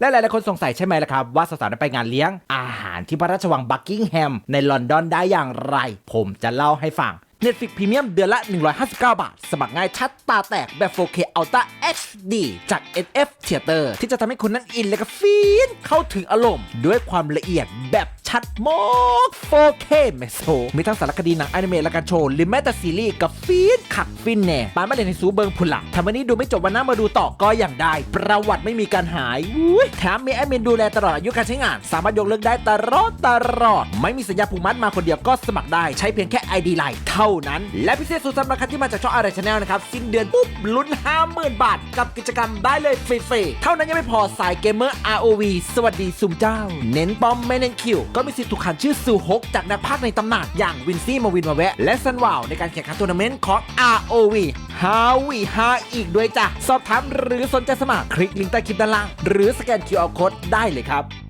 และหลายๆคนสงสัยใช่ไหมล่ะครับ ว่าสาวๆได้ไปงานเลี้ยงอาหารที่พระราชวังบักกิงแฮมในลอนดอนได้อย่างไร ผมจะเล่าให้ฟัง Netflix Premium เดือนละ 159 บาท สมัครง่ายชัดตาแตกแบบ 4K Ultra HD จาก NF Theater ที่จะทำให้คุณนั้นอินและก็ฟีนเข้าถึงอารมณ์ ด้วยความละเอียดแบบชัดมาก 4K แมโซมีทั้งสารคดีหนังอนิเมะและการโชว์หรือแม้แต่ซีรีส์กับฟีนขักฟินแน่ปานมาเล่นในซูเบิงพุนหลักทำวันนี้ดูไม่จบวันหน้ามาดูต่อก็อย่างได้ ประวัติไม่มีการหายอุ้ยแถมมีแอดมินดูแลตลอดอายุการใช้งาน สามารถยกเลิกได้ตลอดตลอด ไม่มีสัญญาผูกมัดมาคนเดียวก็สมัครได้ใช้เพียงแค่ ID ไลน์เท่านั้น และพิเศษสุดสำหรับใครที่มาจากช่องอะไรชาแนลนะครับ สิ้นเดือนปุ๊บลุ้น 50,000 บาท กับกิจกรรมได้เลยฟรีๆ เท่านั้นยังไม่พอสายเกมเมอร์ ROV สวัสดีซุมเจ้า เน้นป้อมไม่เน้นคิว ก็มีสิทธิ์ถูกขันชื่อซูฮกจากนักพากย์ในตำนานอย่างวินซี่มาวินมาแวะ และซันวาวในการแข่งขันทัวร์นาเมนต์ของ ROV ฮาวีฮาอีกด้วยจ้ะสอบถามหรือสนใจสมัครคลิกลิงก์ใต้คลิปด้านล่างหรือสแกน QR Code ได้เลยครับ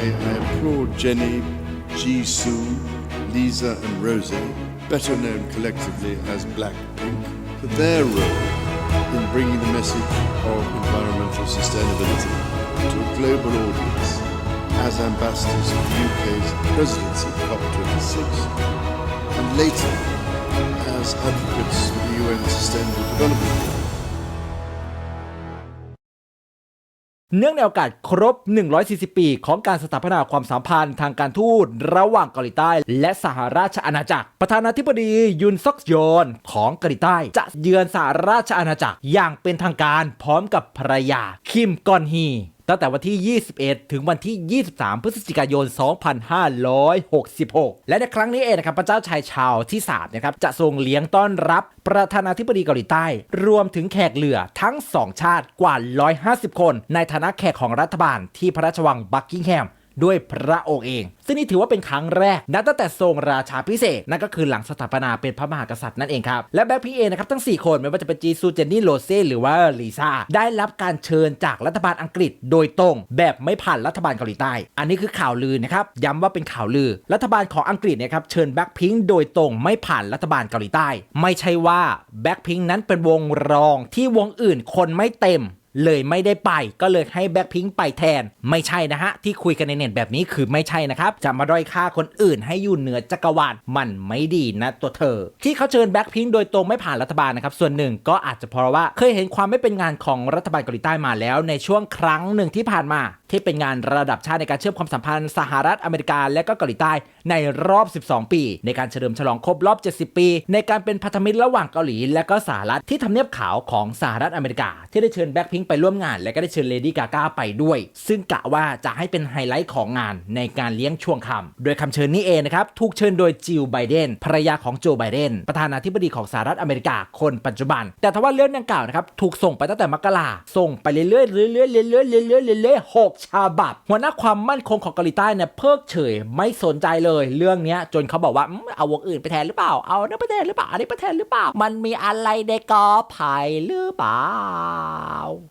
I, I applaud Jenny, Jisoo, Lisa, and Rosie, better known collectively as Blackpink, for their role in bringing the message of environmental sustainability to a global audience as ambassadors of the UK's presidency of COP26 and later as advocates for the UN Sustainable Development Goals. เนื่องในโอกาสครบ 140 ปี ของการสถาปนาความสัมพันธ์ทางการทูตระหว่างเกาหลีใต้ และสหราชอาณาจักร ประธานาธิบดียุนซอกยอนของเกาหลีใต้ จะเยือนสหราชอาณาจักรอย่างเป็นทางการพร้อมกับภรรยาคิมกอนฮี ตั้งแต่วันที่ 21 ถึงวันที่ 23 พฤศจิกายน 2566 และในครั้งนี้เองนะครับพระเจ้าชายชาวที่3นะครับจะทรงเลี้ยงต้อนรับประธานาธิบดีเกาหลีใต้ รวมถึงแขกเหลือทั้ง 2 ชาติกว่า 150 คน ในฐานะแขกของรัฐบาลที่พระราชวังบักกิงแฮม ด้วยพระองค์เอง ซึ่งนี่ถือว่าเป็นครั้งแรกนับตั้งแต่ทรงราชาพิเศษ นั่นก็คือหลังสถาปนาเป็นพระมหากษัตริย์นั่นเองครับ และแบ็คพีเอนะครับทั้ง 4 คนไม่ว่าจะเป็นจีซูเจนนี่โรเซ่หรือว่าลีซ่าได้รับการเชิญจากรัฐบาลอังกฤษ โดยตรง แบบไม่ผ่านรัฐบาลเกาหลีใต้ อันนี้คือข่าวลือนะครับย้ำว่าเป็นข่าวลือ รัฐบาลของอังกฤษนยครับเชิญแบ็คพิงโดยตรงไม่ผ่านรัฐบาลเกาหลีใต้ ไม่ใช่ว่าแบ็คพิงนั้นเป็นวงรองที่วงอื่นคนไม่เต็ม เลยไม่ได้ไปก็เลยให้แบ็คพิงไปแทน ไม่ใช่นะฮะ ที่คุยกันในเน็ตแบบนี้คือไม่ใช่นะครับ จะมาด้อยค่าคนอื่นให้อยู่เหนือจักรวาลมันไม่ดีนะตัวเธอ ที่เขาเชิญแบ็คพิงโดยตรงไม่ผ่านรัฐบาลนะครับ ส่วนหนึ่งก็อาจจะเพราะว่าเคยเห็นความไม่เป็นงานของรัฐบาลเกาหลีใต้มาแล้ว ในช่วงครั้งหนึ่งที่ผ่านมา ที่เป็นงานระดับชาติในการเชื่อมความสัมพันธ์สหรัฐอเมริกาและก็เกาหลีใต้ในรอบ 12 ปี ในการเฉลิมฉลองครบรอบ 70 ปี ในการเป็นพันธมิตรระหว่างเกาหลี และก็สหรัฐที่ทำเนียบขาวของสหรัฐอเมริกา ที่ได้เชิญแบ็คพิงไปร่วมงาน และก็ได้เชิญเลดี้กาก้าไปด้วย ซึ่งกะว่าจะให้เป็นไฮไลท์ของงานในการเลี้ยงช่วงค่ำโดยคำเชิญนี้เองนะครับถูกเชิญโดยจิลไบเดนภรรยาของโจไบเดนประธานาธิบดีของสหรัฐอเมริกาคนปัจจุบัน แต่ทว่าเรื่องดังกล่าวนะครับถูกส่งไปตั้งแต่มกราส่งไปเรื่อยๆเรื่อยๆเรื่อยๆเรื่อยๆเรื่อยๆเรื่อยหกฉบับ หัวหน้าความมั่นคงของเกาหลีใต้เนี่ยเพิกเฉยไม่สนใจเลย เรื่องนี้จนเขาบอกว่าอืมเอาวงอื่นไปแทนหรือเปล่าเอาเนื้อไปแทนหรือเปล่าอันนี้ไปแทนหรือเปล่า มันมีอะไรในกอไผ่หรือเปล่า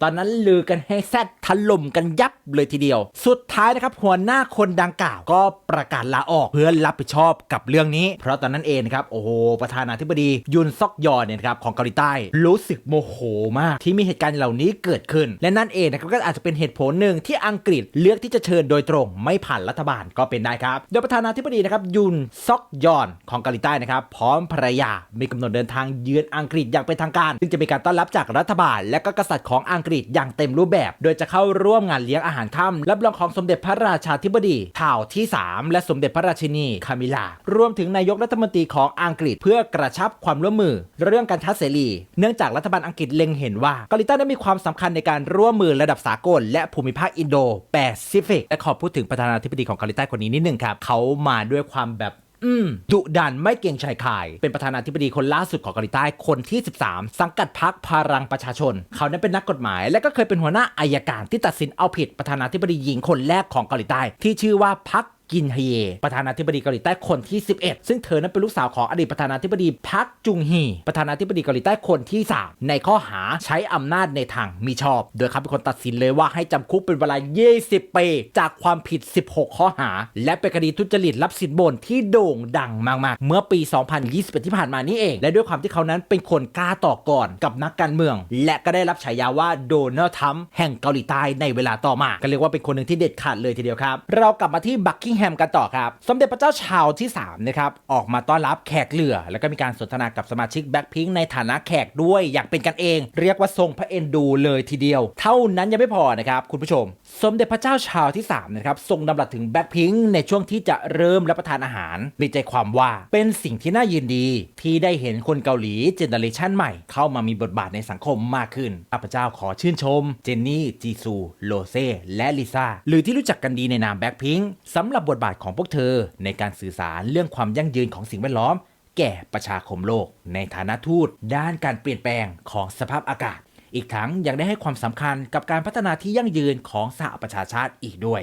ตอนนั้นลือกันให้แซดถล่มกันยับเลยทีเดียว สุดท้ายนะครับหัวหน้าคนดังกล่าวก็ประกาศลาออกเพื่อรับผิดชอบกับเรื่องนี้ เพราะตอนนั้นเองนะครับโอ้โหประธานาธิบดียุนซอกยอนเนี่ยนะครับของเกาหลีใต้ รู้สึกโมโหมากที่มีเหตุการณ์เหล่านี้เกิดขึ้น และนั่นเองนะครับก็อาจจะเป็นเหตุผลหนึ่งที่อังกฤษเลือกที่จะเชิญโดยตรงไม่ผ่านรัฐบาลก็เป็นได้ครับ โดยประธานาธิบดีนะครับยุนซอกยอนของเกาหลีใต้นะครับพร้อมภรรยามีกำหนดเดินทางเยือนอังกฤษอย่างเป็นทางการ ซึ่งจะมีการต้อนรับจากรัฐบาลและก็กษัตริย์ของอังกฤษอย่างเต็มรูปแบบ โดยจะเข้าร่วมงานเลี้ยงอาหารค่ำรับรองของสมเด็จพระราชาธิบดีท่าวที่ 3 และสมเด็จพระราชินีคามิลารวมถึงนายกรัฐมนตรีของอังกฤษเพื่อกระชับความร่วมมือ เรื่องการค้าเสรี เนื่องจากรัฐบาลอังกฤษเล็งเห็นว่าเกาหลีใต้นั้มีความสำคัญในการร่วมมือระดับสากล และภูมิภาคอินโดแปซิฟิกและขอพูดถึงประธานาธิบดีของเกาหลีใต้คนนี้นิดนึงครับเขามาด้วยความแบบ อืมดุดันไม่เกรงชายคาย เป็นประธานาธิบดีคนล่าสุดของเกาหลีใต้คนที่ 13 สังกัดพรรคพลังประชาชน เขานั้นเป็นนักกฎหมาย และก็เคยเป็นหัวหน้าอายการที่ตัดสินเอาผิดประธานาธิบดีหญิงคนแรกของเกาหลีใต้ที่ชื่อว่าพรรค กินฮเย ประธานาธิบดีเกาหลีใต้คนที่ 11 ซึ่งเธอนั้นเป็นลูกสาวของอดีตประธานาธิบดีพักจุงฮี ประธานาธิบดีเกาหลีใต้คนที่ 3 ในข้อหาใช้อำนาจในทางมิชอบ โดยเขาเป็นคนตัดสินเลยว่าให้จำคุกเป็นเวลา 20 ปี จากความผิด 16 ข้อหา และเป็นคดีทุจริตรับสินบนที่โด่งดังมากๆ เมื่อปี 2021 ที่ผ่านมานี่เอง และด้วยความที่เขานั้นเป็นคนกล้าต่อก่อนกับนักการเมือง และก็ได้รับฉายาว่าโดนัลด์ทรัมป์แห่งเกาหลีใต้ในเวลาต่อมาก็เรียกว่าเป็นคนหนึ่งที่เด็ดขาดเลยทีเดียวครับ เรากลับมาที่บักกิงแฮมกันต่อครับ สมเด็จพระเจ้าชาร์ลส์ที่3นะครับออกมาต้อนรับแขกเหลือ แล้วก็มีการสนทนากับสมาชิกแบ็คพิงในฐานะแขกด้วยอยางเป็นกันเอง เรียกว่าทรงพระเอ็นดูเลยทีเดียว เท่านั้นยังไม่พอนะครับคุณผู้ชม สมเด็จพระเจ้าชาร์ลส์ที่3นะครับทรงดำรัสถึงแบ็คพิงในช่วงที่จะเริ่มรับประทานอาหารมีใจความว่าเป็นสิ่งที่น่ายินดี ที่ได้เห็นคนเกาหลีเจเนอเรชันใหม่ เข้ามามีบทบาทในสังคมมากขึ้นข้าพเจ้าขอชื่นชม เจนนี่จีซูโลเซ่และลิซ่าหรือที่รู้จักกันดีในนามแบ็คพิงสำหรับบทบาทของพวกเธอในการสื่อสารเรื่องความยั่งยืนของสิ่งแวดล้อม แก่ประชาคมโลก ในฐานะทูต ด้านการเปลี่ยนแปลงของสภาพอากาศ อีกทั้งยังได้ให้ความสำคัญกับการพัฒนาที่ยั่งยืนของสหประชาชาติอีกด้วย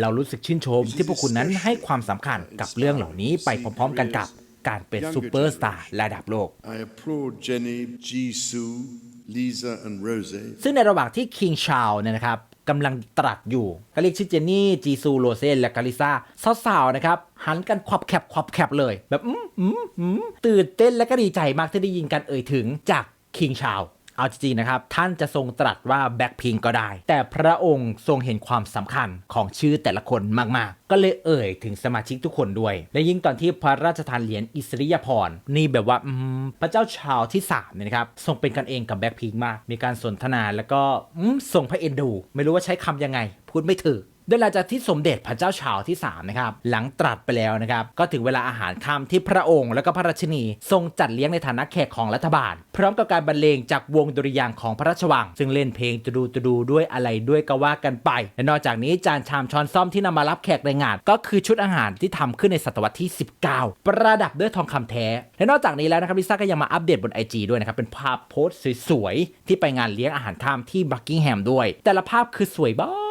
เรารู้สึกชื่นชมที่พวกคุณนั้นให้ความสำคัญกับเรื่องเหล่านี้ไปพร้อมๆ กันกับการเป็นซูเปอร์สตาร์ระดับโลก I applaud Jenny, Jisoo, Lisa, and Rose ซึ่งในระหว่างที่คิงชาวเนี่ยนะครับกำลังตรัสอยู่ก็เรียกชื่อเจนนี่ จีซู โรเซน และกาลิซาสาวๆ นะครับ หันกันควับแคบควับแคบเลย แบบ อืมอืมอืมตื่นเต้นและก็ดีใจมากที่ได้ยินการเอ่ยถึงจากคิงชาว เอาจริงๆนะครับ ท่านจะทรงตรัสว่าแบ็คพิงก็ได้ แต่พระองค์ทรงเห็นความสำคัญของชื่อแต่ละคนมากๆ ก็เลยเอ่ยถึงสมาชิกทุกคนด้วย และยิ่งตอนที่พระราชทานเหรียญอิสริยาภรนี่แบบว่าพระเจ้าชาวที่3เนี่ยนะครับทรงเป็นกันเองกับแบ็คพิงมาก มีการสนทนาแล้วก็ทรงพระเอ็นดู ไม่รู้ว่าใช้คำยังไง พูดไม่ถูก โดยหลังจากที่สมเด็จพระเจ้าชาวที่3นะครับหลังตรัสไปแล้วนะครับก็ถึงเวลาอาหารค่ำที่พระองค์และก็พระราชินี ทรงจัดเลี้ยงในฐานะแขกของรัฐบาล พร้อมกับการบรรเลงจากวงดุริยางของพระราชวัง ซึ่งเล่นเพลงตูดูตูดูด้วยอะไรด้วยก็ว่ากันไป และนอกจากนี้จานชามช้อนซ่อมที่นำมารับแขกในงาน ก็คือชุดอาหารที่ทำขึ้นในศตวรรษที่ 19 ประดับด้วยทองคำแท้ และนอกจากนี้แล้วนะครับลิซ่าก็ยังมาอัปเดตบน IG ด้วยนะครับเป็นภาพโพสต์สวยๆที่ไปงานเลี้ยงอาหารค่ำที่บักกิงแฮมด้วย แต่ละภาพคือสวยบ้า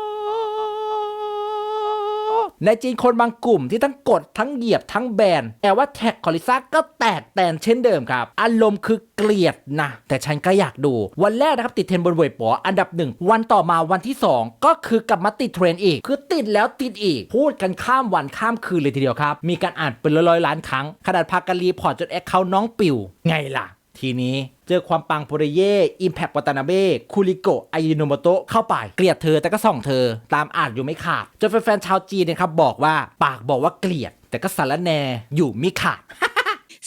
ในจีนคนบางกลุ่มที่ทั้งกดทั้งเหยียบทั้งแบน แต่ว่าแท็กคอลิซ่าก็แตกแตนเช่นเดิมครับ อารมณ์คือเกลียดนะ แต่ฉันก็อยากดู วันแรกนะครับติดเทรนบนเว็บปออันดับหนึ่งวันต่อมาวันที่ 2 ก็คือกลับมาติดเทรนอีก คือติดแล้วติดอีก พูดกันข้ามวันข้ามคืนเลยทีเดียวครับ มีการอ่านเป็นร้อยๆล้านครั้งขนาดพากันรีพอร์ตจนแอคเคาท์น้องปิวไงล่ะ ทีนี้เจอความปังโปรเย่อิมแพควัตานาเบะคูริโกะอายิโนโมโตะเข้าไป เกลียดเธอแต่ก็ส่องเธอ ตามอ่านอยู่ไม่ขาดจนแฟนๆชาวจีนเนยครับบอกว่าปากบอกว่าเกลียด แต่ก็สารแนอยู่ไม่ขาด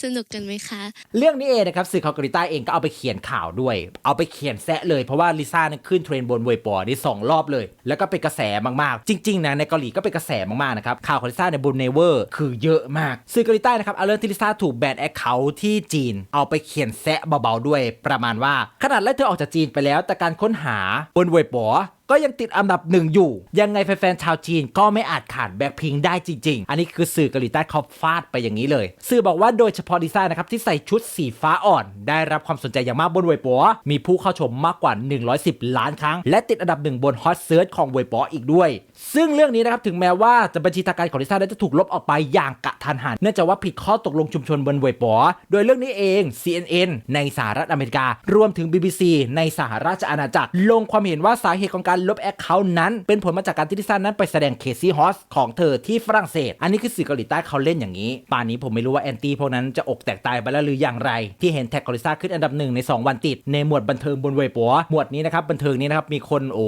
สนุกกันไหมคะ เรื่องนี้เองนะครับสื่อของเกาหลีใต้เองก็เอาไปเขียนข่าวด้วย เอาไปเขียนแซะเลยเพราะว่าลิซ่านี่ยขึ้นเทรนบนเวยปอนี่สองรอบเลย แล้วก็เป็นกระแสมากๆ จริงๆนะในเกาหลีก็เป็นกระแสมากๆนะครับข่าวของลิซ่าในบนเนเวอร์คือเยอะมาก สื่อเกาหลีใต้นะครับเอาเรื่องที่ลิซ่าถูกแบนแอคเคาท์ที่จีน เอาไปเขียนแซะเบาๆด้วย ประมาณว่าขนาดไล่เธอออกจากจีนไปแล้ว แต่การค้นหาบนเวยปอ ก็ยังติดอันดับหนึ่งอยู่ ยังไงแฟนๆชาวจีนก็ไม่อาจขาดแบ็คพิงได้จริง ๆ อันนี้คือสื่อเกาหลีใต้เขาฟาดไปอย่างนี้เลย สื่อบอกว่าโดยเฉพาะลิซ่านะครับที่ใส่ชุดสีฟ้าอ่อน ได้รับความสนใจอย่างมากบนเว็บปัวมีผู้เข้าชมมากกว่า 110 ล้านครั้ง และติดอันดับหนึ่งบนฮอตเซิร์ชของเว็บปัวอีกด้วย ซึ่งเรื่องนี้นะครับถึงแม้ว่าจะบัญชีทางการของลิซ่าได้จะถูกลบออกไปอย่างกะทันหัน เนื่องจากว่าผิดข้อตกลงชุมชนบนเว็บปัวโดยเรื่องนี้เอง CNN ในสหรัฐอเมริกา รวมถึง BBC ในสหราชอาณาจักร ลงความเห็นว่าสาเหตุของการลบแอคเคาท์นั้น เป็นผลมาจากการที่ลิซ่านั้นไปแสดงเคซี่ฮอสของเธอที่ฝรั่งเศส อันนี้คือสื่อเกาหลีใต้เขาเล่นอย่างนี้ ป่านนี้ผมไม่รู้ว่าแอนตี้พวกนั้นจะอกแตกตายไปแล้วหรืออย่างไร ที่เห็นแท็กเกาหลีใต้ขึ้นอันดับหนึ่งใน 2 วันติด ในหมวดบันเทิงบนเว็บปัวหมวดนี้นะครับบันเทิงนี้นะครับมีคนโอ้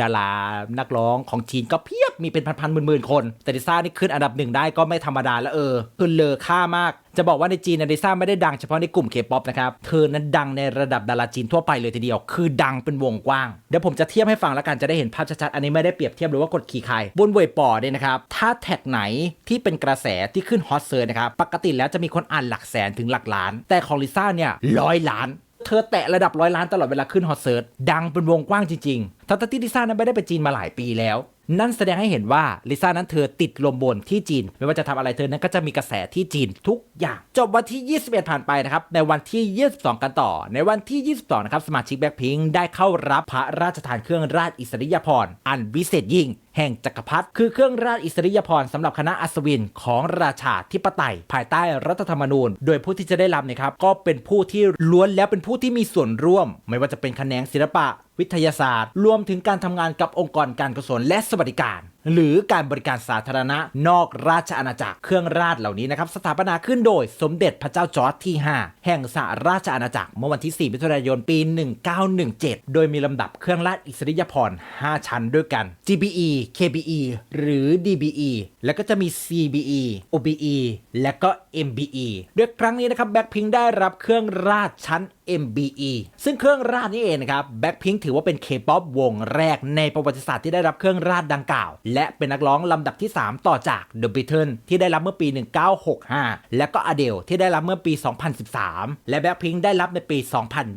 ดารานักร้องของจีนก็เพียบมีเป็นพันๆหมื่นๆคน แต่ลิซ่านี่ขึ้นอันดับหนึ่งได้ก็ไม่ธรรมดาแล้วเออคือเลอค่ามาก จะบอกว่าในจีนเนยลิซ่าไม่ได้ดังเฉพาะในกลุ่มเคป๊อปนะครับ เธอนั้นดังในระดับดาราจีนทั่วไปเลยทีเดียว คือดังเป็นวงกว้าง เดี๋ยวผมจะเทียบให้ฟังแล้วกันจะได้เห็นภาพชัดๆ อันนี้ไม่ได้เปรียบเทียบหรือว่ากดขี่ใครบนเว็บปอเนี่ยนะครับ ถ้าแท็กไหนที่เป็นกระแสที่ขึ้นฮอตเซิร์นะครับ ปกติแล้วจะมีคนอ่านหลักแสนถึงหลักล้าน แต่ของลิซ่าเนี่ยร้อยล้าน เธอแตะระดับร้อยล้านตลอดเวลาขึ้นฮอตเซิร์ชดังเป็นวงกว้างจริงๆทั้งที่ลิซ่านั้นไม่ได้ไปจีนมาหลายปีแล้ว นั่นแสดงให้เห็นว่าลิซ่านั้นเธอติดลมบนที่จีน ไม่ว่าจะทำอะไรเธอนั้นก็จะมีกระแสที่จีนทุกอย่าง จบวันที่ 21 ผ่านไปนะครับ ในวันที่ 22 กันต่อ ในวันที่ 22 นะครับ สมาชิกแบ็คพิงได้เข้ารับพระราชทานเครื่องราชอิสริยาภรณ์อันวิเศษยิ่งแห่งจักรพรรดิคือเครื่องราชอิสริยาภรณ์สำหรับคณะอัศวินของราชาธิปไตย ภายใต้รัฐธรรมนูญ โดยผู้ที่จะได้รับนะครับก็เป็นผู้ที่ล้วนแล้วเป็นผู้ที่มีส่วนร่วม ไม่ว่าจะเป็นแขนงศิลปะวิทยาศาสตร์ รวมถึงการทำงานกับองค์กรการกุศลและสวัสดิการหรือการบริการสาธารณะนอกราชอาณาจักรเครื่องราชเหล่านี้นะครับสถาปนาขึ้นโดยสมเด็จพระเจ้าจอร์จที่ 5 แห่งสหราชอาณาจักรเมื่อวันที่ 4 มิถุนายน ปี 1917 โดยมีลำดับเครื่องราชอิสริยาภรณ์5ชั้นด้วยกัน GBE KBE หรือ DBE แล้วก็จะมี CBE OBE และก็ MBE โดยครั้งนี้นะครับแบ็คพิงได้รับเครื่องราชชั้น MBE ซึ่งเครื่องราชนี่เองนะครับแบ็คพิงถือว่าเป็น K-POP วงแรกในประวัติศาสตร์ที่ได้รับเครื่องราชดังกล่าวและเป็นนักร้องลำดับที่ 3 ต่อจาก The Beatles ที่ได้รับเมื่อปี 1965 และก็ Adele ที่ได้รับเมื่อปี 2013 และแบ็คพิงได้รับในปี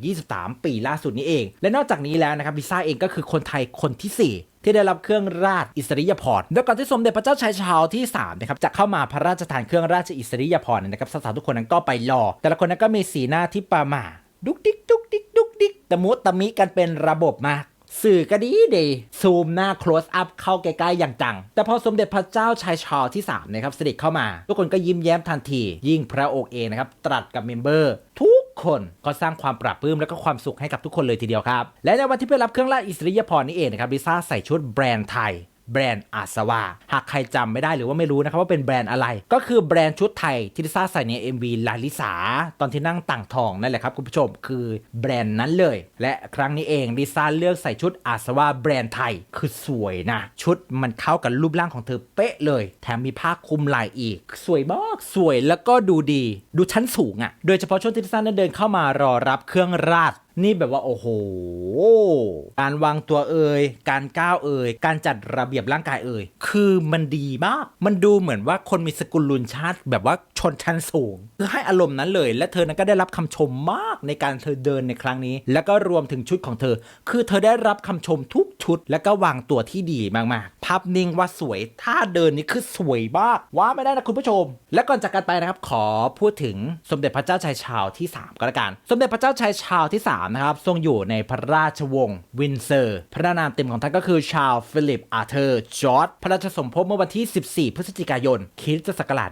2023 ปีล่าสุดนี้เอง และนอกจากนี้แล้วนะครับลิซ่าเองก็คือคนไทยคนที่ 4ที่ได้รับเครื่องราชอิสริยาภรโดยก่อนที่สมเด็จพระเจ้าชายชาลที่3นะครับจะเข้ามาพระราชทานเครื่องราชอิสริยาภรณ์เนี่ยนะครับสาวๆทุกคนนั้นก็ไปรอ แต่ละคนนั้นก็มีสีหน้าที่ประหมาดุกดิกดุกดิกดุกดิกตะมุตะมิกันเป็นระบบมาก สื่อก็ดีดีซูมหน้า close up เข้าใกล้ๆอย่างจัง แต่พอสมเด็จพระเจ้าชายชาลที่3นะครับเสด็จเข้ามา ทุกคนก็ยิ้มแย้มทันที ยิ่งพระองค์เองนะครับตรัสกับเมมเบอร์ทุกคนก็สร้างความปรับปื้มและก็ความสุขให้กับทุกคนเลยทีเดียวครับ และในวันที่ไปรับเครื่องราชอิสริยาภรณ์นี้เองนะครับลิซ่าใส่ชุดแบรนด์ไทย แบรนด์อาสวา หากใครจำไม่ได้หรือว่าไม่รู้นะครับว่าเป็นแบรนด์อะไร ก็คือแบรนด์ชุดไทยที่ลิซ่าใส่ใน MV ลาลิสาตอนที่นั่งต่างทองนั่นแหละครับคุณผู้ชมคือแบรนด์นั้นเลย และครั้งนี้เองลิซ่าเลือกใส่ชุดอาสวาแบรนด์ไทยคือสวยนะ ชุดมันเข้ากับรูปร่างของเธอเป๊ะเลย แถมมีผ้าคลุมไหล่อีก สวยมากสวยแล้วก็ดูดี ดูชั้นสูงอะ่ะโดยเฉพาะช่วงที่ลิซ่านั้นเดินเข้ามารอรับเครื่องราช นี่แบบว่าโอ้โห การวางตัวเอ่ย การก้าวเอ่ย การจัดระเบียบร่างกายเอ่ย คือมันดีมาก มันดูเหมือนว่าคนมีสกุลลุนชาติแบบว่าชนชั้นสูง คือให้อารมณ์นั้นเลย และเธอนั้นก็ได้รับคำชมมากในการเธอเดินในครั้งนี้ แล้วก็รวมถึงชุดของเธอ คือเธอได้รับคำชมทุกชุด แล้วก็วางตัวที่ดีมากๆ ภาพนิ่งว่าสวย ท่าเดินนี่คือสวยมากว่าไม่ได้นะคุณผู้ชม และก่อนจากกันไปนะครับ ขอพูดถึงสมเด็จพระเจ้าชายชาลที่ 3 ก็แล้วกัน สมเด็จพระเจ้าชายชาลที่ 3นะครับทรงอยู่ในพระราชวงศ์วินเซอร์ พระนามเต็มของท่านก็คือชาลฟิลิปอารเธอร์จอร์ดพระราชสมภพเมื่อวันที่ 14 พฤศจิกายนคริสตศักราช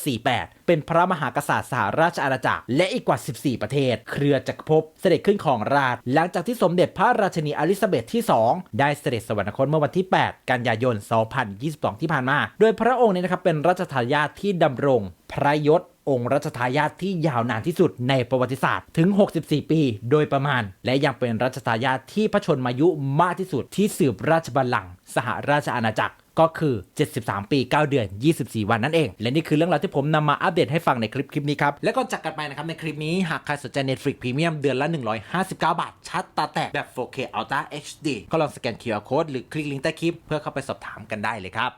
1948 เป็นพระมหากษัตริย์สหราชอาณาจักร และอีกกว่า 14 ประเทศ เครือจักรภพเสด็จขึ้นของราช หลังจากที่สมเด็จพระราชินีอลิซาเบธที่ 2 ได้เสด็จสวรรคตเมื่อวันที่ 8 กันยายน 2022 ที่ผ่านมา โดยพระองค์เนี่ยนะครับเป็นรัชทายาทที่ดำรง พระยศองค์รัชทายาทที่ยาวนานที่สุดในประวัติศาสตร์ถึง 64 ปี โดยประมาณ และยังเป็นรัชทายาทที่พระชนมายุมากที่สุดที่สืบราชบัลลังก์สหราชอาณาจักร ก็คือ 73 ปี 9 เดือน 24 วันนั่นเอง และนี่คือเรื่องราวที่ผมนำมาอัปเดตให้ฟังในคลิปคลิปนี้ครับ และก่อนจากกันไปนะครับ ในคลิปนี้ หากใครสนใจ Netflix Premium เดือนละ 159 บาท ชัดตาแตกแบบ 4K Ultra HD ก็ลองสแกน QR Code หรือคลิกลิงก์ใต้คลิปเพื่อเข้าไปสอบถามกันได้เลยครับ